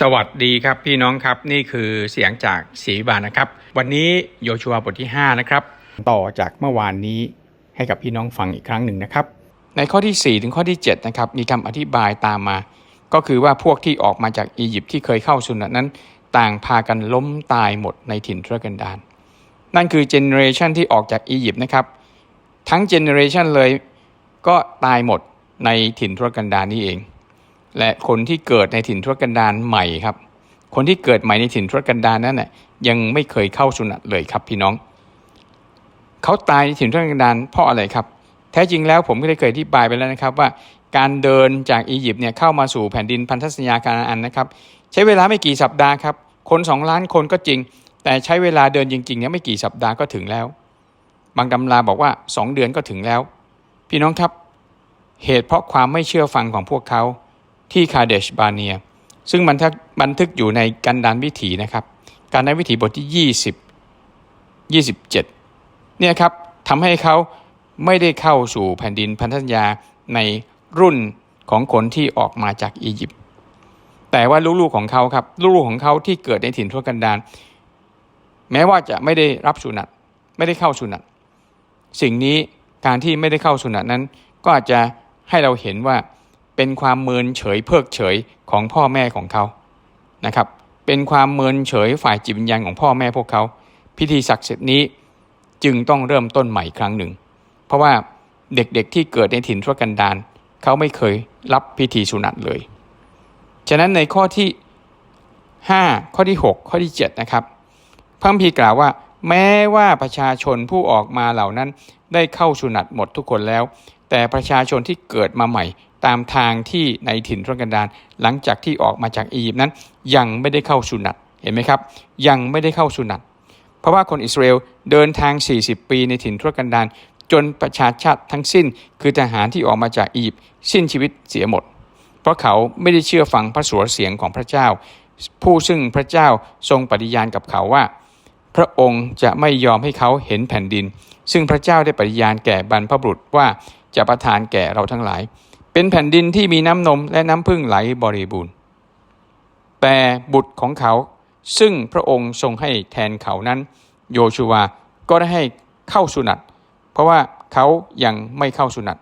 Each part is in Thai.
สวัสดีครับพี่น้องครับนี่คือเสียงจากศรีบานนะครับ วันนี้โยชัวบทที่ 5 นะครับ ต่อจากเมื่อวานนี้ให้กับพี่น้องฟังอีกครั้งหนึ่งนะครับ ในข้อที่ 4 ถึงข้อที่7นะครับมีคำอธิบายตามมา ก็คือว่าพวกที่ออกมาจากอียิปต์ที่เคยเข้าสุนัตนั้น ต่างพากันล้มตายหมดในถิ่นทุรกันดารนั่นคือเจเนอเรชันที่ออกจากอียิปต์นะครับ ทั้งเจเนอเรชันเลยก็ตายหมดในถิ่นทุรกันดารนี้เอง และคนที่เกิดในถิ่นทุรกันดารใหม่ครับ คนที่เกิดใหม่ในถิ่นทุรกันดารนั้นน่ะยังไม่เคยเข้าสุนัตเลยครับพี่น้อง เขาตายในถิ่นทุรกันดารเพราะอะไรครับ แท้จริงแล้วผมก็ได้เคยอธิบายไปแล้วนะครับว่าการเดินจากอียิปต์เนี่ยเข้ามาสู่แผ่นดินพันธสัญญาคานาอันนะครับ ใช้เวลาไม่กี่สัปดาห์ครับ คนสองล้านคนก็จริง แต่ใช้เวลาเดินจริงๆเนี่ยไม่กี่สัปดาห์ก็ถึงแล้ว บางตำราบอกว่า2เดือนก็ถึงแล้ว พี่น้องครับ เหตุเพราะความไม่เชื่อฟังของพวกเขา ที่คาเดชบาเนีย ซึ่งบันทึกบันทึกอยู่ในกันดานวิถีนะครับการดานวิถีบทที่ 20 27 เนี่ยครับทำให้เขาไม่ได้เข้าสู่แผ่นดินพันธสัญญาในรุ่นของคนที่ออกมาจากอียิปต์แต่ว่าลูกๆของเขาครับลูกๆของเขาที่เกิดในถิ่นทุรกันดารแม้ว่าจะไม่ได้รับสุนัตไม่ได้เข้าสุนัตสิ่งนี้การที่ไม่ได้เข้าสุนัตนั้นก็อาจจะให้เราเห็นว่า เป็นความเมินเฉยเพิกเฉยของพ่อแม่ของเขานะครับ เป็นความเมินเฉยฝ่ายจิตวิญญาณของพ่อแม่พวกเขา พิธีศักดิ์สิทธิ์นี้จึงต้องเริ่มต้นใหม่ครั้งหนึ่ง เพราะว่าเด็กๆที่เกิดในถิ่นทุรกันดารเขาไม่เคยรับพิธีสุนัตเลย ฉะนั้นในข้อที่ 5 ข้อที่ 6 ข้อที่ 7 นะครับพระคัมภีกล่าวว่า แม้ว่าประชาชนผู้ออกมาเหล่านั้นได้เข้าสุนัตหมดทุกคนแล้ว แต่ประชาชนที่เกิดมาใหม่ ตามทางที่ในถิ่นทุรกันดารหลังจากที่ออกมาจากอียิปต์นั้น ยังไม่ได้เข้าสุนัตเห็นไหมครับ ยังไม่ได้เข้าสุนัตเพราะว่าคนอิสราเอลเดินทาง 40 ปีในถิ่นทุรกันดารจนประชาชาติทั้งสิ้น คือทหารที่ออกมาจากอียิปต์สิ้นชีวิตเสียหมด เพราะเขาไม่ได้เชื่อฟังพระสุรเสียงของพระเจ้า ผู้ซึ่งพระเจ้าทรงปฏิญาณกับเขาว่า พระองค์จะไม่ยอมให้เขาเห็นแผ่นดิน ซึ่งพระเจ้าได้ปฏิญาณแก่บรรพบุรุษว่าจะประทานแก่เราทั้งหลาย เป็นแผ่นดินที่มีน้ำนมและน้ำพึ่งไหลบริบูรณ์ แต่บุตรของเขาซึ่งพระองค์ทรงให้แทนเขานั้น โยชูวาก็ได้ให้เข้าสุนัตเพราะว่าเขายังไม่เข้าสุนัต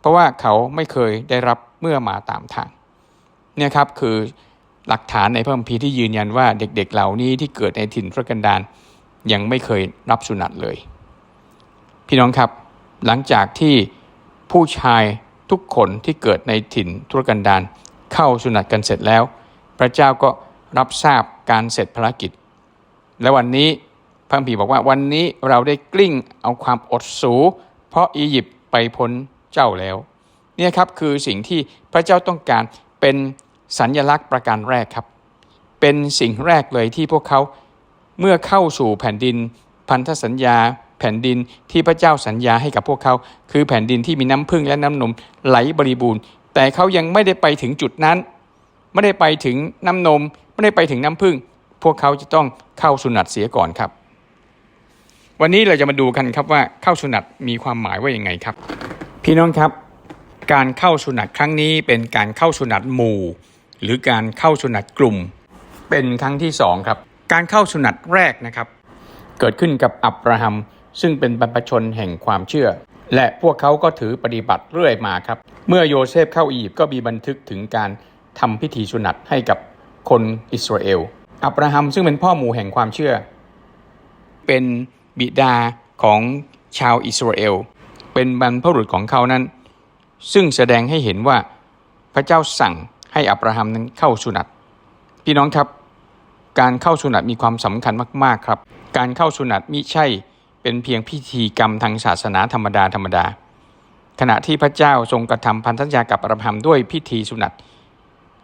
เพราะว่าเขาไม่เคยได้รับเมื่อมาตามทางเนี่ยครับคือหลักฐานในพระคัมภีร์ที่ยืนยันว่าเด็กๆเหล่านี้ที่เกิดในถิ่นทุรกันดารยังไม่เคยรับสุนัตเลย พี่น้องครับหลังจากที่ผู้ชาย ทุกคนที่เกิดในถิ่นทุรกันดารเข้าสุนัตกันเสร็จแล้ว พระเจ้าก็รับทราบการเสร็จภารกิจ และวันนี้พระมีบอกว่าวันนี้เราได้กลิ้งเอาความอดสู เพราะอียิปต์ไปพ้นเจ้าแล้วเนี่ยครับคือสิ่งที่พระเจ้าต้องการเป็นสัญญลักษณ์ประการแรกครับ เป็นสิ่งแรกเลยที่พวกเขาเมื่อเข้าสู่แผ่นดินพันธสัญญา ผ่นดินที่พระเจ้าสัญญาให้กับพวกเขา คือแผ่นดินที่มีน้ำพึ่งและน้ำนมไหลบริบูรณ์ แต่เขายังไม่ได้ไปถึงจุดนั้น ไม่ได้ไปถึงน้ำนม ไม่ได้ไปถึงน้ำพึ่ง พวกเขาจะต้องเข้าสุนัตเสียก่อนครับ วันนี้เราจะมาดูกันครับว่าเข้าสุนัตมีความหมายว่ายังไงครับ พี่น้องครับ การเข้าสุนัตครั้งนี้เป็นการเข้าสุนัตหมู่ หรือการเข้าสุนัตกลุ่ม เป็นครั้งที่สองครับ การเข้าสุนัตแรกนะครับ เกิดขึ้นกับอับราฮัม ซึ่งเป็นบรรพชนแห่งความเชื่อ และพวกเขาก็ถือปฏิบัติเรื่อยมาครับ เมื่อโยเซฟเข้าอียิปต์ก็มีบันทึกถึงการทำพิธีสุนัตให้กับคนอิสราเอล อับราฮัมซึ่งเป็นพ่อหมู่แห่งความเชื่อ เป็นบิดาของชาวอิสราเอล เป็นบรรพบุรุษของเขานั้น ซึ่งแสดงให้เห็นว่าพระเจ้าสั่งให้อับราฮัมนั้นเข้าสุนัตพี่น้องครับ การเข้าสุนัตมีความสำคัญมาก ๆ ครับ การเข้าสุนัตมิใช่ เป็นเพียงพิธีกรรมทางศาสนาธรรมดาธรรมดา ขณะที่พระเจ้าทรงกระทำพันธสัญญากับอับราฮัมด้วยพิธีสุนัต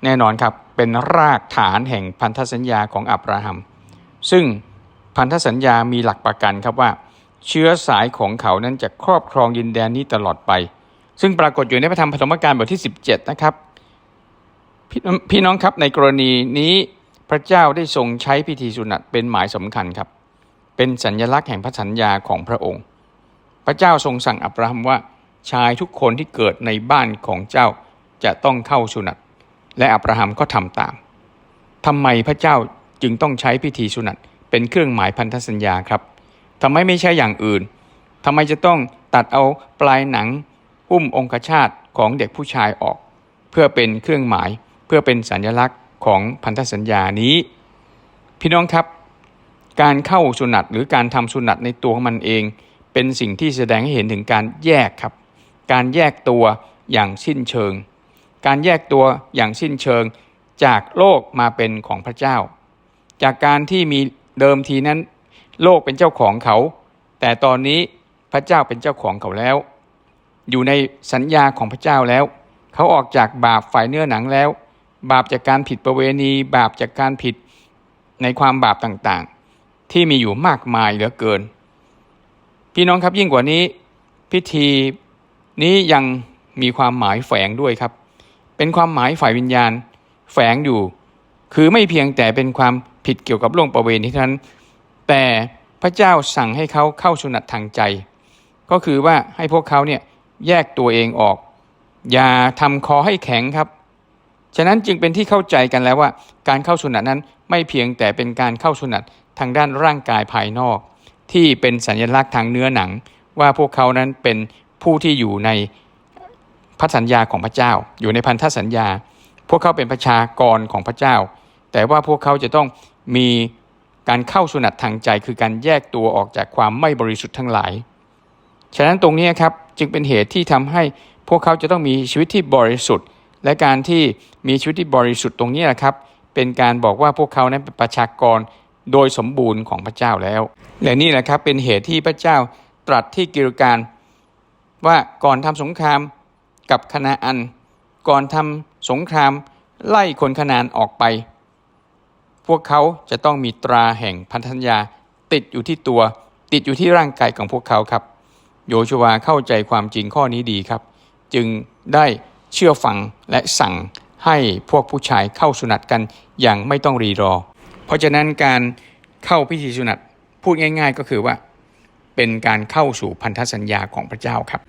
แน่นอนครับเป็นรากฐานแห่งพันธสัญญาของอับราฮัม ซึ่งพันธสัญญามีหลักประกันครับว่า เชื้อสายของเขานั้นจะครอบครองดินแดนนี้ตลอดไป ซึ่งปรากฏอยู่ในพระธรรมปฐมกาลบทที่ 17 นะครับพพี่น้องครับในกรณีนี้พระเจ้าได้ทรงใช้พิธีสุนัตเป็นหมายสำคัญครับ เป็นสัญญลักษณ์แห่งพระสัญญาของพระองค์ พระเจ้าทรงสั่งอับราฮัมว่าชายทุกคนที่เกิดในบ้านของเจ้าจะต้องเข้าสุนัตและอับราฮัมก็ทำตามทำไมพระเจ้าจึงต้องใช้พิธีสุนัตเป็นเครื่องหมายพันธสัญญาครับทำไมไม่ใช่อย่างอื่นทำไมจะต้องตัดเอาปลายหนังหุ้มองคชาตของเด็กผู้ชายออก เพื่อเป็นเครื่องหมายเพื่อเป็นสัญลักษณ์ของพันธสัญญานี้ พี่น้องครับ การเข้าสุนัตหรือการทำสุนัตในตัวของมันเอง เป็นสิ่งที่แสดงให้เห็นถึงการแยกครับ การแยกตัวอย่างสิ้นเชิง การแยกตัวอย่างสิ้นเชิง จากโลกมาเป็นของพระเจ้า จากการที่มีเดิมทีนั้น โลกเป็นเจ้าของเขา แต่ตอนนี้พระเจ้าเป็นเจ้าของเขาแล้ว อยู่ในสัญญาของพระเจ้าแล้ว เขาออกจากบาปฝ่ายเนื้อหนังแล้ว บาปจากการผิดประเวณี บาปจากการผิดในความบาปต่างๆ ที่มีอยู่มากมายเหลือเกิน พี่น้องครับยิ่งกว่านี้ พิธีนี้ยังมีความหมายแฝงด้วยครับ เป็นความหมายฝ่ายวิญญาณแฝงอยู่ คือไม่เพียงแต่เป็นความผิดเกี่ยวกับล่วงประเวณีเท่านั้น แต่พระเจ้าสั่งให้เขาเข้าสุนัตทางใจ ก็คือว่าให้พวกเขาเนี่ยแยกตัวเองออก อย่าทำคอให้แข็งครับ ฉะนั้นจึงเป็นที่เข้าใจกันแล้วว่า การเข้าสุนัตนั้นไม่เพียงแต่เป็นการเข้าสุนัต ทางด้านร่างกายภายนอก ที่เป็นสัญลักษณ์ทางเนื้อหนัง ว่าพวกเขานั้นเป็นผู้ที่อยู่ในพันธสัญญาของพระเจ้า อยู่ในพันธสัญญา พวกเขาเป็นประชากรของพระเจ้า แต่ว่าพวกเขาจะต้องมีการเข้าสุนัตทางใจ คือการแยกตัวออกจากความไม่บริสุทธิ์ทั้งหลาย ฉะนั้นตรงนี้ครับจึงเป็นเหตุที่ทำให้พวกเขาจะต้องมีชีวิตที่บริสุทธิ์ และการที่มีชีวิตที่บริสุทธิ์ตรงนี้แหละครับ เป็นการบอกว่าพวกเขานั้นเป็นประชากร โดยสมบูรณ์ของพระเจ้าแล้ว และนี่แหละครับเป็นเหตุที่พระเจ้าตรัสที่กิรการ ว่าก่อนทำสงครามกับคณาอัน ก่อนทำสงครามไล่คนคณานออกไป พวกเขาจะต้องมีตราแห่งพันธัญญาติดอยู่ที่ตัว ติดอยู่ที่ร่างกายของพวกเขาครับ โยชัวเข้าใจความจริงข้อนี้ดีครับ จึงได้เชื่อฟังและสั่งให้พวกผู้ชายเข้าสุนัตกันอย่างไม่ต้องรีรอ เพราะฉะนั้นการเข้าพิธีสุนัตพูดง่าย ๆ ก็คือว่า เป็นการเข้าสู่พันธสัญญาของพระเจ้าครับ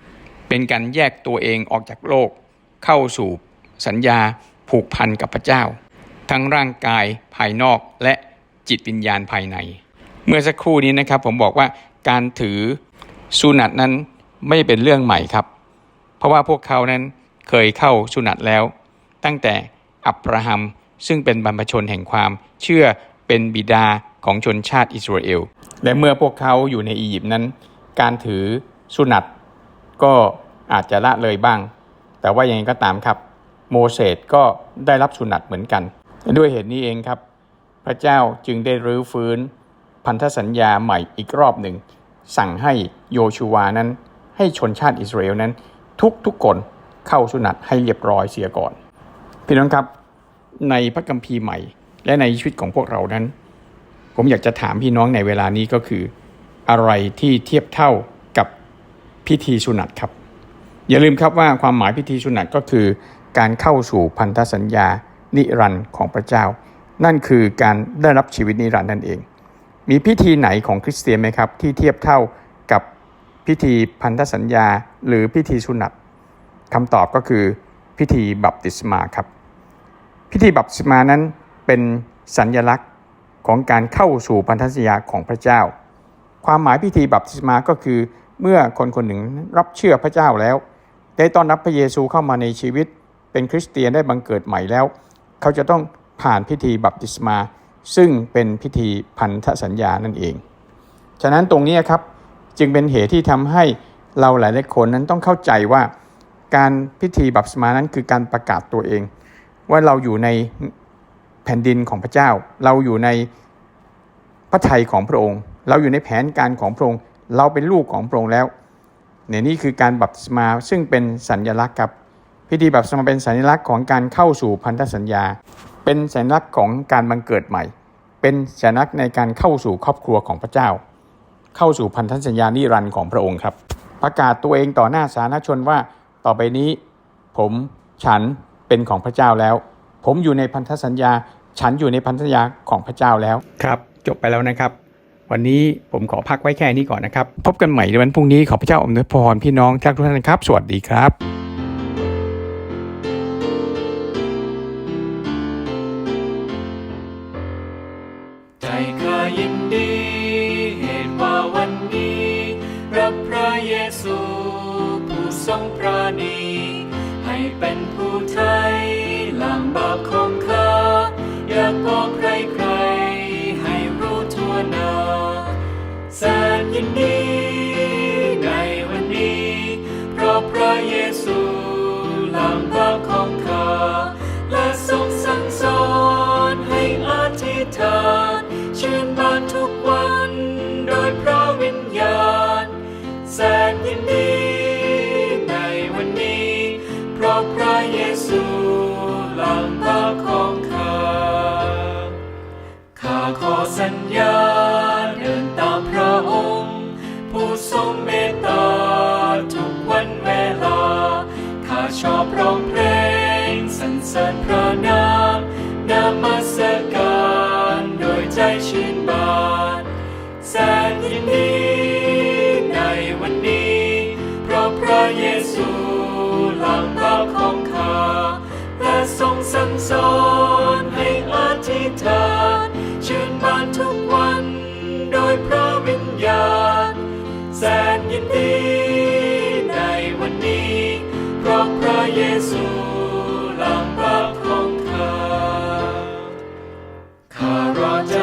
เป็นการแยกตัวเองออกจากโลก เข้าสู่สัญญาผูกพันกับพระเจ้า ทั้งร่างกายภายนอกและจิตวิญญาณภายใน เมื่อสักครู่นี้นะครับผมบอกว่าการถือสุนัตนั้นไม่เป็นเรื่องใหม่ครับ เพราะว่าพวกเขานั้นเคยเข้าสุนัตแล้ว ตั้งแต่อับราฮัมซึ่งเป็นบรรพชนแห่งความเชื่อ เป็นบิดาของชนชาติอิสราเอล และเมื่อพวกเขาอยู่ในอียิปต์นั้น การถือสุนัตก็อาจจะละเลยบ้าง แต่ว่ายังไงก็ตามครับ โมเสสก็ได้รับสุนัตเหมือนกัน ด้วยเหตุนี้เองครับ พระเจ้าจึงได้รื้อฟื้น พันธสัญญาใหม่อีกรอบหนึ่ง สั่งให้โยชูวานั้น ให้ชนชาติอิสราเอลนั้น ทุกทุกคนเข้าสุนัตให้เรียบร้อยเสียก่อน พี่น้องครับในพระคัมภีร์ใหม่ และในชีวิตของพวกเรานั้น ผมอยากจะถามพี่น้องในเวลานี้ก็คือ อะไรที่เทียบเท่ากับพิธีสุนัตครับ อย่าลืมครับว่าความหมายพิธีสุนัตก็คือการเข้าสู่พันธสัญญานิรันดร์ของพระเจ้า นั่นคือการได้รับชีวิตนิรันดร์นั่นเอง มีพิธีไหนของคริสเตียนไหมครับ ที่เทียบเท่ากับพิธีพันธสัญญา หรือพิธีสุนัตคำตอบก็คือพิธีบัพติศมาครับ พิธีบัพติศมานั้น เป็นสัญญลักษณ์ของการเข้าสู่พันธสัญญาของพระเจ้า ความหมายพิธีบัพติศมาก็คือ เมื่อคนคนหนึ่งรับเชื่อพระเจ้าแล้ว ได้ต้อนรับพระเยซูเข้ามาในชีวิต เป็นคริสเตียนได้บังเกิดใหม่แล้ว เขาจะต้องผ่านพิธีบัพติศมา ซึ่งเป็นพิธีพันธสัญญานั่นเอง ฉะนั้นตรงนี้ครับจึงเป็นเหตุที่ทำให้เราหลายๆคนนั้นต้องเข้าใจว่าการพิธีบัพติศมานั้นคือการประกาศตัวเอง ว่าเราอยู่ใน แผ่นดินของพระเจ้า เราอยู่ในพระทัยของพระองค์ เราอยู่ในแผนการของพระองค์ เราเป็นลูกของพระองค์แล้วเนี่ยนี่คือการบัพติศมาซึ่งเป็นสัญญลักษณ์ครับพิธีบัพติศมาเป็นสัญลักษณ์ของการเข้าสู่พันธสัญญา เป็นสัญลักษณ์ของการบังเกิดใหม่ เป็นสัญลักษณ์ในการเข้าสู่ครอบครัวของพระเจ้า เข้าสู่พันธสัญญานิรันดร์ของพระองค์ครับ ประกาศตัวเองต่อหน้าสาธารณชนว่าต่อไปนี้ ผมฉันเป็นของพระเจ้าแล้ว ผมอยู่ในพันธสัญญา ฉันอยู่ในพันธสัญญาของพระเจ้าแล้วครับ จบไปแล้วนะครับ วันนี้ผมขอพักไว้แค่นี้ก่อนนะครับ พบกันใหม่ในวันพรุ่งนี้ขอพระเจ้าอมนุษพรพี่น้องทุกท่านครับ สวัสดีครับใจข้ายินดี ขอสัญญาเดินตามพระองค์ ผู้ทรงเมตตาทุกวันเวลา ข้าชอบร้องเพลงสรรเสริญพระนามนามสการโดยใจชื่นบานแสนยินดีในวันนี้ เพราะพระเย brought down.